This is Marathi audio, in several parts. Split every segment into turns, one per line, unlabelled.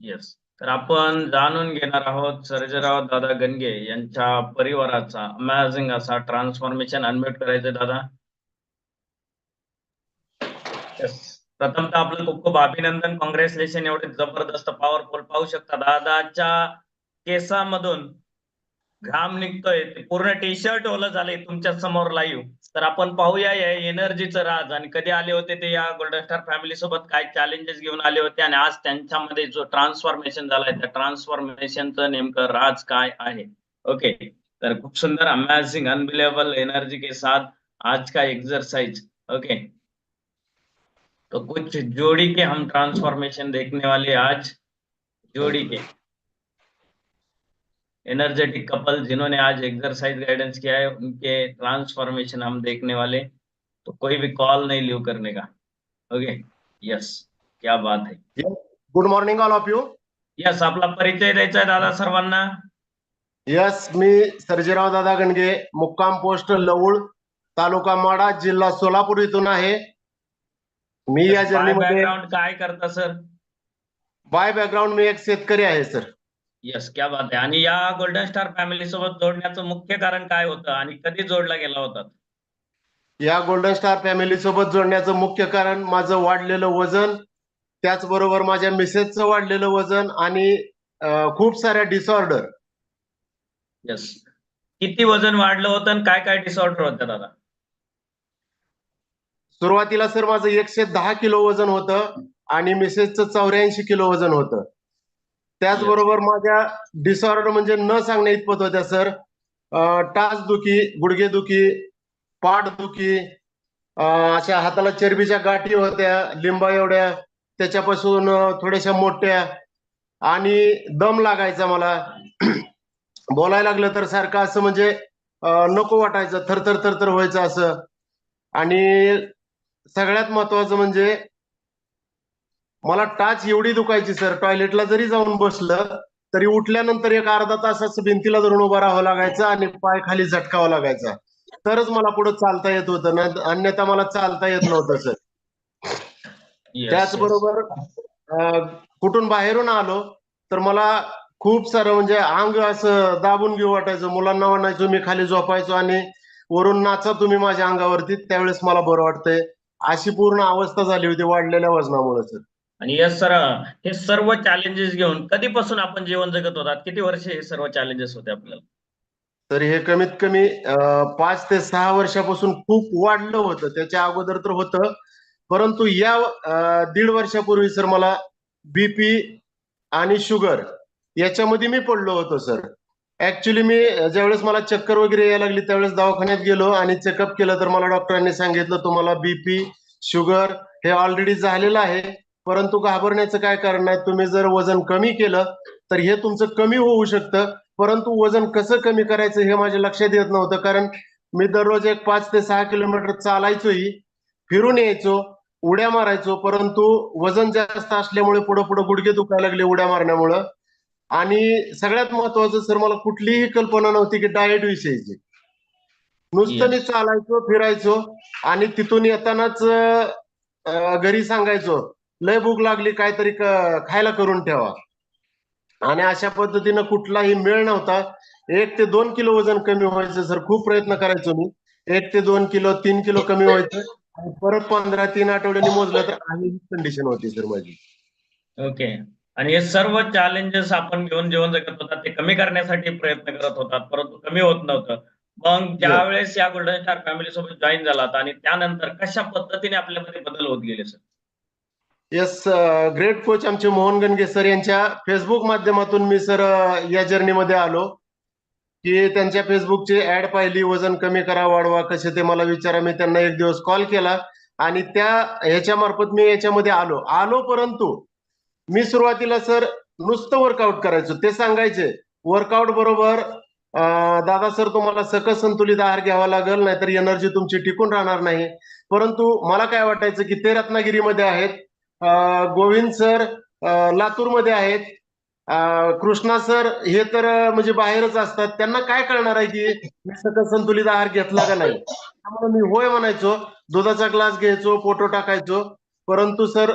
येस तर आपण जाणून घेणार आहोत सर्जेराव दादा गणगे यांच्या परिवाराचा अमेझिंग असा ट्रान्सफॉर्मेशन अनम्यूट करायचं दादा. येस प्रथमतः आपलं खूप खूप अभिनंदन. कॉंग्रॅच्युलेशन एवढे जबरदस्त पॉवरफुल पाहू शकता दादाच्या केसामधून घाम निघतोय पूर्ण टी शर्ट ओलं झालंय तुमच्यासमोर लाईव्ह तर आपण पाहूया या एनर्जीचं राज. आणि कधी आले होते ते या गोल्डन स्टार फॅमिली सोबत? काय चॅलेंजेस घेऊन आले होते? आणि आज त्यांच्यामध्ये जो ट्रान्सफॉर्मेशन झालाय त्या ट्रान्सफॉर्मेशनचं नेमकं राज काय आहे? ओके तर खूप सुंदर अमेझिंग अनबिलेबल एनर्जी के साथ आज का एक्सरसाइज ओके तो कुछ जोड़ी के हम ट्रांसफॉर्मेशन देखने वाले आज. जोड़ी के. एनर्जेटिक कपल जिन्होंने आज एक्सरसाइज गाइडेंस किया है उनके ट्रांसफॉर्मेशन हम देखने वाले तो कोई भी कॉल नहीं लीव करने का। ओके यस क्या बात है।
Good morning all of you
yes आपला परिचय द्यायचा आहे दादा सर्वांना?
यस मी सर्जेराव दादा गणगे मुक्काम पोस्ट लवळ तालुका माडा जिल्हा सोलापूर इथून आहे. मी या
बॅकग्राऊंड काय करता सर
बाय बॅकग्राऊंड मी एक शेतकरी आहे सर
यस क्या बात आहे आणि या गोल्डन स्टार फॅमिली सोबत जोडण्याचं मुख्य कारण काय होतं आणि कधी जोडला गेला होता?
या गोल्डन स्टार फॅमिली सोबत जोडण्याचं मुख्य कारण माझं वाढलेलं वजन त्याचबरोबर माझ्या मिसेसचं वाढलेलं वजन आणि अं, खूप साऱ्या डिसऑर्डर
यस किती वजन वाढलं होतं आणि काय काय डिसऑर्डर होत्या दादा?
सुरुवातीला सर माझं एकशे दहा किलो वजन होतं आणि मिसेसचं चौऱ्याऐंशी किलो वजन होतं. त्याचबरोबर माझ्या डिसऑर्डर म्हणजे न सांगण्या इतपत होत्या सर टाच दुखी गुडघे दुखी पाठ दुखी अशा हाताला चरबीच्या गाठी होत्या लिंबा एवढ्या त्याच्यापासून थोड्याशा मोठ्या आणि दम लागायचा मला. बोलायला लागलं तर सारखं असं म्हणजे नको वाटायचं थरथर थरथर व्हायचं असं. आणि सगळ्यात महत्वाचं म्हणजे मला टाच एवढी दुखायची सर. टॉयलेटला जरी जाऊन बसलं तरी उठल्यानंतर एक अर्धा तास असं भिंतीला धरून उभं राहावं लागायचं आणि पाय खाली झटकावा लागायचा. तरच मला पुढे चालता येत होतं. ना अन्यथा मला चालता येत नव्हतं सर.
Yes,
त्याचबरोबर कुठून बाहेरून आलो तर मला खूप सारं म्हणजे अंग असं दाबून घेऊ वाटायचं. मुलांना म्हणायचो मी खाली झोपायचो आणि वरून नाचा तुम्ही माझ्या अंगावरती. त्यावेळेस मला बरं वाटतंय. अशी पूर्ण अवस्था झाली होती वाढलेल्या वजनामुळे सर.
आणि या सर हे सर्व चॅलेंजेस घेऊन कधीपासून आपण जीवन जगत होतात? किती वर्ष हे सर्व चॅलेंजेस होते आपल्याला?
तर हे कमीत कमी पाच ते सहा वर्षापासून खूप वाढलं होतं. त्याच्या अगोदर तर होतं. परंतु या दीड वर्षापूर्वी सर मला बीपी आणि शुगर याच्यामध्ये मी पडलो होतो सर. ऍक्च्युली मी ज्यावेळेस मला चक्कर वगैरे यायला लागली त्यावेळेस दवाखान्यात गेलो आणि चेकअप केलं तर मला डॉक्टरांनी सांगितलं तुम्हाला बीपी शुगर हे ऑलरेडी झालेलं आहे. परंतु घाबरण्याचं काय कारण नाही? तुम्ही जर वजन कमी केलं तर हे तुमचं कमी होऊ शकतं. परंतु वजन कसं कमी करायचं हे माझ्या लक्षात येत नव्हतं. कारण मी दररोज एक पाच ते सहा किलोमीटर चालायचोही फिरून यायचो उड्या मारायचो. परंतु वजन जास्त असल्यामुळे पुढे पुढे गुडघे दुखायला लागले उड्या मारण्यामुळं. आणि सगळ्यात महत्वाचं सर मला कुठलीही कल्पना नव्हती की डाएट विषयीची. नुसतं मी. चालायचो फिरायचो आणि तिथून येतानाच घरी सांगायचो लय भूक लागली काहीतरी खायला करून ठेवा. आणि अशा पद्धतीनं कुठलाही मेळ नव्हता. एक ते दोन किलो वजन कमी व्हायचं सर खूप प्रयत्न करायचो मी. एक ते दोन किलो तीन किलो कमी व्हायचं. आणि परत पंधरा तीन आठवड्यांनी मोजलं तर आणि कंडिशन होती सर माझी.
ओके. आणि हे सर्व चॅलेंजेस आपण घेऊन जीवन जगत होतात ते कमी करण्यासाठी प्रयत्न करत होतात परंतु कमी होत नव्हतं. मग ज्या वेळेस या गोल्डन स्टार फॅमिली सोबत जॉईन झालात आणि त्यानंतर कशा पद्धतीने आपल्यामध्ये बदल होत गेले सर?
येस ग्रेट कोच आमचे मोहन गणगे सर यांच्या फेसबुक माध्यमातून मी सर uh, या जर्नीमध्ये आलो. की त्यांच्या फेसबुकची ऍड पाहिली वजन कमी करा वाढवा कसे ते मला विचारा. मी त्यांना एक दिवस कॉल केला आणि त्या ह्याच्या मार्फत मी याच्यामध्ये आलो. आलो परंतु मी सुरुवातीला सर नुसतं वर्कआउट करायचो. ते सांगायचे वर्कआउट बरोबर दादा सर तुम्हाला सकस संतुलित आहार घ्यावा लागेल नाहीतर एनर्जी तुमची टिकून राहणार नाही. परंतु मला काय वाटायचं की ते रत्नागिरीमध्ये आहेत गोविंद सर लातूरमध्ये आहेत. कृष्णा सर हे तर म्हणजे बाहेरच असतात. त्यांना काय कळणार आहे की मी सकस संतुलित आहार घेतला का नाही? त्यामुळे मी होय म्हणायचो. दुधाचा ग्लास घ्यायचो फोटो टाकायचो. परंतु सर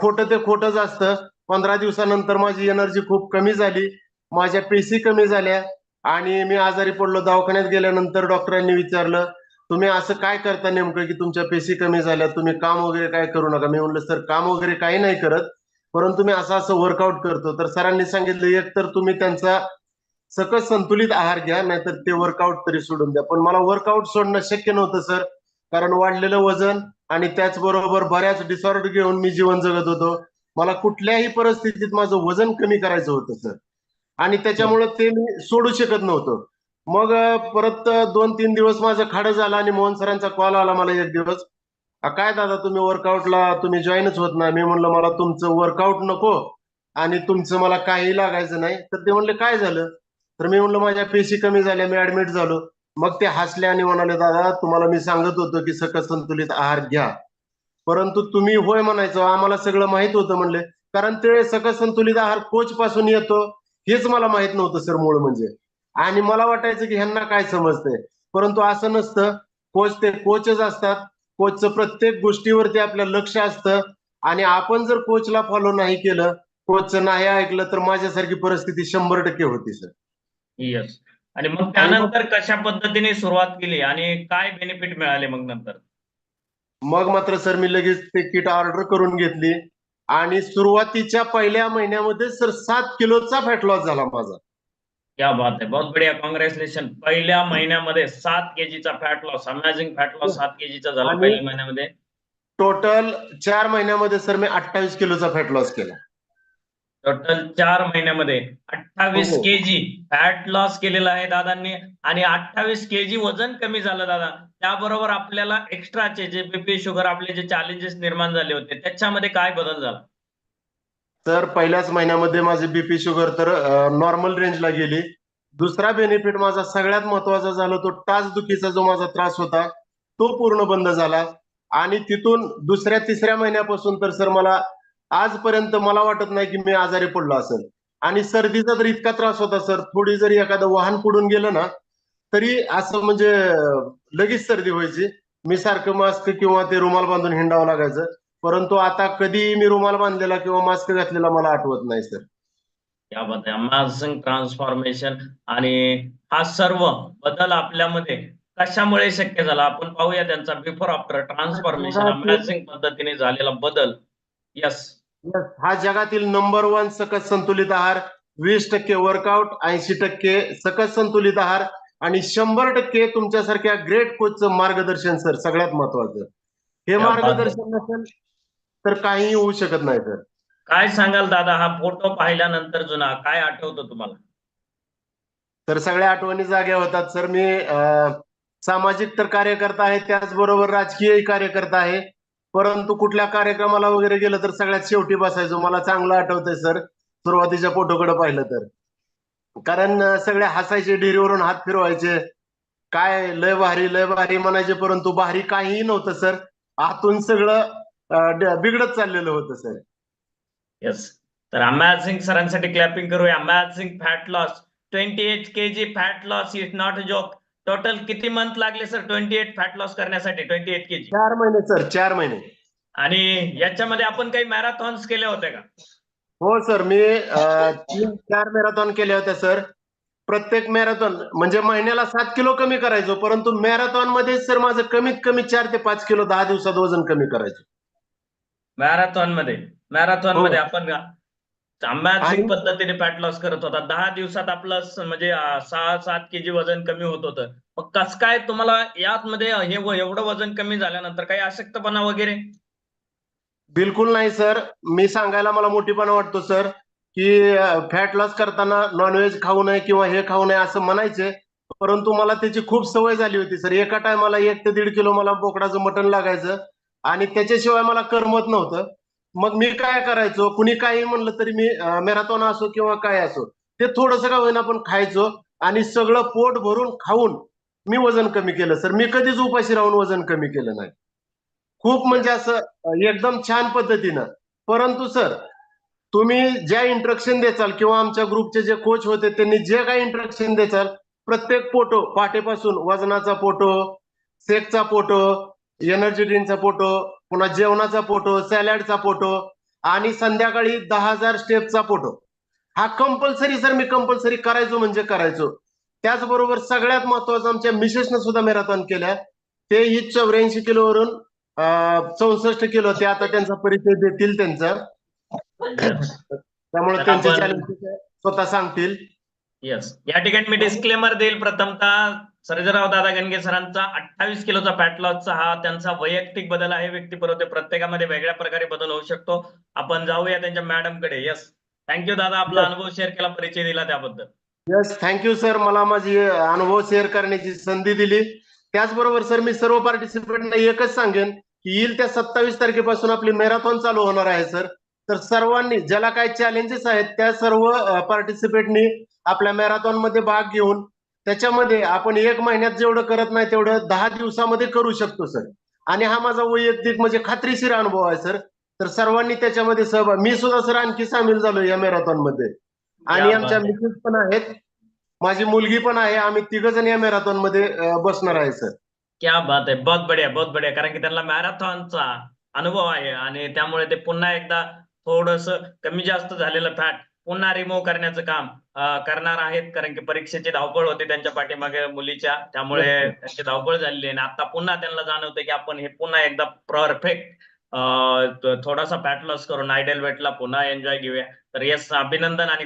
खोटं ते खोटंच असतं. पंधरा दिवसानंतर माझी एनर्जी खूप कमी झाली. माझ्या पेशी कमी झाल्या. आणि मी आजारी पडलो. दवाखान्यात गेल्यानंतर डॉक्टरांनी विचारलं तुम्ही असं काय करता नेमकं की तुमच्या पेशी कमी झाल्या तुम्ही काम वगैरे काय करू नका? मी म्हणलं सर काम वगैरे काही नाही करत परंतु मी असं असं वर्कआउट करतो. तर सरांनी सांगितलं एक तर तुम्ही त्यांचा सकस संतुलित आहार घ्या नाहीतर ते वर्कआउट तरी सोडून द्या. पण मला वर्कआउट सोडणं शक्य नव्हतं सर कारण वाढलेलं वजन आणि त्याचबरोबर बऱ्याच डिसऑर्डर घेऊन मी जीवन जगत होतो. मला कुठल्याही परिस्थितीत माझं वजन कमी करायचं होतं सर. आणि त्याच्यामुळे ते मी सोडू शकत नव्हतं. मग परत दोन तीन दिवस माझं खाडं झालं आणि मोहन सरांचा कॉल आला मला एक दिवस. काय दादा तुम्ही वर्कआउटला तुम्ही जॉईनच होत नाही. मी म्हणलं मला तुमचं वर्कआउट नको आणि तुमचं मला काही लागायचं नाही. तर ते म्हणले काय झालं? तर मी म्हणलं माझ्या पेशी कमी झाल्या मी ऍडमिट झालो. मग ते हसले आणि म्हणाले दादा तुम्हाला मी सांगत होतो की सकस संतुलित आहार घ्या. परंतु तुम्ही होय म्हणायचं आम्हाला सगळं माहीत होतं म्हणले. कारण ते सकस संतुलित आहार कोच पासून येतो हेच मला माहीत नव्हतं सर मूळ म्हणजे. आणि मला वाटायचं की ह्यांना काय समजतंय? परंतु असं नसतं. कोच ते कोचच असतात. कोचचं प्रत्येक गोष्टीवरती आपलं लक्ष असतं. आणि आपण जर कोचला फॉलो नाही केलं कोचचं नाही ऐकलं तर माझ्यासारखी परिस्थिती शंभर टक्के होती सर
येस आणि मग त्यानंतर कशा पद्धतीने सुरुवात केली आणि काय बेनिफिट मिळाले मग नंतर?
मग मात्र सर मी लगेच ते किट ऑर्डर करून घेतली. आणि सुरुवातीच्या पहिल्या महिन्यामध्ये सर सात किलोचा फॅट लॉस झाला माझा.
क्या बात आहे बहुत बढिया कॉंग्रॅच्युलेशन पहिल्या महिन्यामध्ये सात केजीचा fat loss amazing fat loss सात केजीचा झाला
आणि-
पहिल्या महिन्यामध्ये.
टोटल चार महिन्यामध्ये सर मी अठ्ठावीस किलोचा फॅट लॉस केला.
टोटल चार महिन्यामध्ये अठ्ठावीस
हो.
केजी फॅट लॉस केलेला आहे दादांनी आणि अठ्ठावीस केजी वजन कमी झालं दादा. त्याबरोबर आपल्याला एक्स्ट्राचे जे बीपी शुगर आपले जे चॅलेंजेस निर्माण झाले होते त्याच्यामध्ये काय बदल झाला?
तर पहिल्याच महिन्यामध्ये माझे बीपी शुगर तर नॉर्मल रेंजला गेली. दुसरा बेनिफिट माझा सगळ्यात महत्त्वाचा झाला तो टाचदुखीचा जो माझा त्रास होता तो पूर्ण बंद झाला. आणि तिथून दुसऱ्या तिसऱ्या महिन्यापासून तर सर मला आजपर्यंत मला वाटत नाही की मी आजारी पडलो असेल. आणि सर्दीचा तर इतका त्रास होता सर थोडी जरी एखादं वाहन पुढून गेलं ना तरी असं म्हणजे लगेच सर्दी व्हायची. मी सारखं मास्क किंवा ते रुमाल बांधून हिंडावं लागायचं. परंतु आता कधी मी रुमाल बांधलेला किंवा मास्क घातलेला मला आठवत नाही सर
या बद्दल अमेझिंग ट्रान्सफॉर्मेशन आणि हा सर्व बदल आपल्यामध्ये कशामुळे शक्य झाला? आपण पाहूया त्यांचा बिफोर आफ्टर ट्रान्सफॉर्मेशन अमेझिंग पद्धतीने झालेला बदल. यस
हा जगातील नंबर वन सकस संतुलित आहार वीस टक्के वर्कआउट ऐंशी टक्के सकस संतुलित आहार आणि शंभर टक्के तुमच्यासारख्या ग्रेट कोचचं मार्गदर्शन सर सगळ्यात महत्वाचं. हे
बात.
मार्गदर्शन नसेल तर काहीही होऊ शकत नाही सर
काय सांगाल दादा हा फोटो पाहिल्यानंतर जुना काय आठवतं तुम्हाला?
तर सगळ्या आठवणी जाग्या होतात सर. मी सामाजिक तर कार्यकर्ता आहे त्याचबरोबर राजकीयही कार्यकर्ता आहे. परंतु कुठल्या कार्यक्रमाला वगैरे गेलं तर सगळ्यात शेवटी बसायचो. मला चांगलं आठवतंय सर सुरुवातीच्या फोटोकडे पाहिलं तर. कारण सगळे हसायचे ढिरीवरून हात फिरवायचे. काय लय भारी लय भारी म्हणायचे परंतु भारी काहीही नव्हतं सर. आतून सगळं बिघडत चाललेलं होतं सर.
येस तर अमॅझिंग सरांसाठी क्लॅपिंग करूया. Amazing fat loss twenty eight K G fat loss is not a joke total किती मंथ लागले sir twenty eight fat loss करण्यासाठी. ट्वेंटी एट के जी
चार महिने सर. चार महिने.
आणि याच्यामध्ये आपण काही मॅरेथॉन्स केले होते का?
हो सर. मी तीन चार मॅरेथॉन केल्या होत्या सर. प्रत्येक मॅरेथॉन म्हणजे महिन्याला सात किलो कमी करायचो परंतु मॅरेथॉनमध्ये सर माझं कमीत कमी चार ते पाच किलो दहा दिवसात वजन कमी करायचो.
मॅरेथॉनमध्ये मॅरेथॉन
हो.
मध्ये आपण अमॅझिंग
आणि-
पद्धतीने फॅट लॉस करत होता. दहा दिवसात आपलं म्हणजे सहा सात केजी वजन कमी होत होतं. मग कस काय तुम्हाला यामध्ये हे व- एवढं वजन कमी झाल्यानंतर काही अशक्तपणा वगैरे?
बिलकुल नाही सर. मी सांगायला मला मोठीपणा वाटतो सर की फॅट लॉस करताना नॉनव्हेज खाऊ नये किंवा हे खाऊ नये असं म्हणायचे परंतु मला त्याची खूप सवय झाली होती सर. एका टायमाला एक ते दीड किलो मला बोकडाचं मटण लागायचं. आणि त्याच्याशिवाय मला करमत नव्हतं. मग मी काय करायचो? कुणी काही म्हणलं तरी मी मॅरेथॉन असो किंवा काय असो ते थोडंसं का होईना पण खायचो आणि सगळं पोट भरून खाऊन मी वजन कमी केलं. सर मी कधीच उपाशी राहून वजन कमी केलं नाही. खूप म्हणजे असं एकदम छान पद्धतीनं. परंतु सर तुम्ही ज्या इंट्रक्शन देचाल किंवा आमच्या ग्रुपचे जे कोच होते त्यांनी जे काही इंट्रक्शन देचाल प्रत्येक फोटो पाठीपासून वजनाचा फोटो सेकचा फोटो एनर्जी ड्रिंकचा फोटो पुन्हा जेवणाचा फोटो सॅलडचा फोटो आणि संध्याकाळी दहा हजार स्टेपचा फोटो हा कंपल्सरी सर मी कंपल्सरी करायचो म्हणजे करायचो. त्याचबरोबर सगळ्यात महत्वाचं आमच्या मिसेसनं सुद्धा मॅरेथॉन केल्या. ते ही चौऱ्याऐंशी किलोवरून चौसष्ट किलो ते आता त्यांचा परिचय देतील त्यांचा. त्यामुळे त्यांचे चॅलेंज स्वतः सांगतील.
येस या ठिकाणी मी डिस्क्लेमर देईल. प्रथमतः सर्जेराव दादा गणगे सरांचा अठ्ठावीस किलोचा फॅट लॉसचा हा त्यांचा वैयक्तिक बदल आहे. व्यक्तिपरत्वे प्रत्येकामध्ये वेगळ्या प्रकारे बदल होऊ शकतो. आपण जाऊया त्यांच्या मॅडमकडे. येस थँक्यू दादा आपला. अनुभव शेअर केला परिचय दिला त्याबद्दल.
येस थँक्यू सर मला माझी अनुभव शेअर करण्याची संधी दिली. त्याचबरोबर सर मी सर्व पार्टिसिपेंटना एकच सांगेन की येईल त्या सत्तावीस तारखेपासून आपली मॅरेथॉन चालू होणार आहे सर तर सर्वांनी ज्याला काही चॅलेंजेस आहेत त्या सर्व पार्टिसिपेंटनी आपल्या मॅरेथॉनमध्ये भाग घेऊन त्याच्यामध्ये आपण एक महिन्यात जेवढं करत नाही तेवढं दहा दिवसामध्ये करू शकतो सर. आणि हा माझा वैयक्तिक म्हणजे खात्रीशीर अनुभव आहे सर. तर सर्वांनी त्याच्यामध्ये सहभाग मी सुद्धा सर आणखी सामील झालो या मॅरेथॉनमध्ये आणि आमच्या. मिसेस पण आहेत. माझी मुलगी पण आहे. आम्ही तिघ जण या मॅरेथॉनमध्ये बसणार आहे सर.
क्या बात आहे. बहुत बढिया बहुत बढिया. कारण की त्यांना मॅरेथॉनचा अनुभव आहे. आणि त्यामुळे ते पुन्हा एकदा थोडस कमी जास्त झालेलं फॅट पुन्हा रिमूव्ह करण्याचं काम करणार आहेत. कारण की परीक्षेची धावपळ होती त्यांच्या पाठीमागे मुलीच्या. त्यामुळे त्यांची धावपळ झालेली आहे. आणि आता पुन्हा त्यांना जाणवतं की आपण हे पुन्हा एकदा परफेक्ट थोडासा फॅट लॉस करून आयडियल वेटला पुन्हा एन्जॉय घेऊया. तर येस अभिनंदन आणि